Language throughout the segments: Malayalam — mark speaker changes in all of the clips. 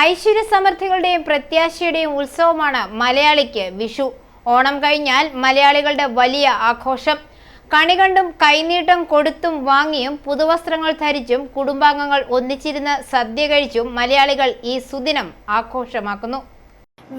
Speaker 1: ഐശ്വര്യ സമൃദ്ധികളുടെയും പ്രത്യാശയുടെയും ഉത്സവമാണ് മലയാളിക്ക് വിഷു. ഓണം കഴിഞ്ഞാൽ മലയാളികളുടെ വലിയ ആഘോഷം. കണികണ്ടും കൈനീട്ടം കൊടുത്തും വാങ്ങിയും പുതുവസ്ത്രങ്ങൾ ധരിച്ചും കുടുംബാംഗങ്ങൾ ഒന്നിച്ചിരുന്ന് സദ്യ കഴിച്ചും മലയാളികൾ ഈ സുദിനം ആഘോഷമാക്കുന്നു.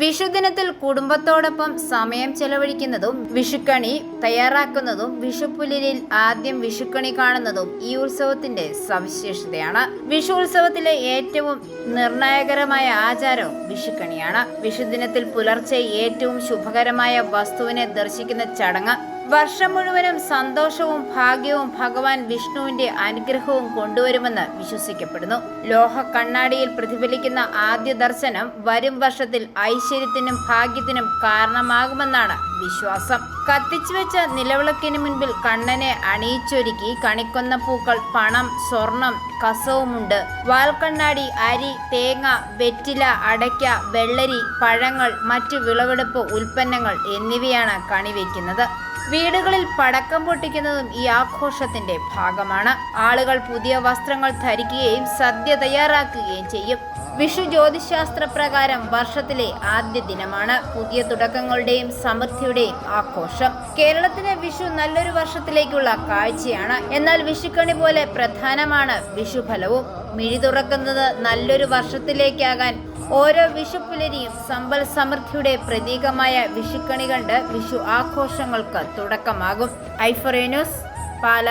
Speaker 1: വിഷുദിനത്തിൽ കുടുംബത്തോടൊപ്പം സമയം ചെലവഴിക്കുന്നതും വിഷുക്കണി തയ്യാറാക്കുന്നതും വിഷുപ്പുലിരിൽ ആദ്യം വിഷുക്കണി കാണുന്നതും ഈ ഉത്സവത്തിന്റെ സവിശേഷതയാണ്. വിഷു ഉത്സവത്തിലെ ഏറ്റവും നിർണായകരമായ ആചാരവും വിഷുക്കണിയാണ്. വിഷുദിനത്തിൽ പുലർച്ചെ ഏറ്റവും ശുഭകരമായ വസ്തുവിനെ ദർശിക്കുന്ന ചടങ്ങ്. വർഷം മുഴുവനും സന്തോഷവും ഭാഗ്യവും ഭഗവാൻ വിഷ്ണുവിന്റെ അനുഗ്രഹവും കൊണ്ടുവരുമെന്ന് വിശ്വസിക്കപ്പെടുന്നു. ലോഹ കണ്ണാടിയിൽ പ്രതിഫലിക്കുന്ന ആദ്യ ദർശനം വരും വർഷത്തിൽ ഐശ്വര്യത്തിനും ഭാഗ്യത്തിനും കാരണമാകുമെന്നാണ് വിശ്വാസം. കത്തിച്ചു വെച്ച നിലവിളക്കിന് മുൻപിൽ കണ്ണനെ അണിയിച്ചൊരുക്കി കണിക്കൊന്ന പൂക്കൾ പണം സ്വർണം കസവുമുണ്ട്. വാൽക്കണ്ണാടി അരി തേങ്ങ വെറ്റില അടയ്ക്ക വെള്ളരി പഴങ്ങൾ മറ്റു വിളവെടുപ്പ് ഉൽപ്പന്നങ്ങൾ എന്നിവയാണ് കണിവെക്കുന്നത്. വീടുകളിൽ പടക്കം പൊട്ടിക്കുന്നതും ഈ ആഘോഷത്തിന്റെ ഭാഗമാണ്. ആളുകൾ പുതിയ വസ്ത്രങ്ങൾ ധരിക്കുകയും സദ്യ തയ്യാറാക്കുകയും ചെയ്യും. വിഷു ജ്യോതിശാസ്ത്ര പ്രകാരം വർഷത്തിലെ ആദ്യ ദിനമാണ് പുതിയ തുടക്കങ്ങളുടെയും സമൃദ്ധിയുടെയും ആഘോഷം. കേരളത്തിന് വിഷു നല്ലൊരു വർഷത്തിലേക്കുള്ള കാഴ്ചയാണ്. എന്നാൽ വിഷുക്കണി പോലെ പ്രധാനമാണ് വിഷുഫലവും. മിഴി തുറക്കുന്നത് നല്ലൊരു വർഷത്തിലേക്കാകാൻ ഓരോ വിഷുപ്പുലരിയും സമ്പൽ സമൃദ്ധിയുടെ പ്രതീകമായ വിഷുക്കണി കണ്ട് വിഷു ആഘോഷങ്ങൾക്ക് തുടക്കമാകും. ഐഫറേനുസ് പാല.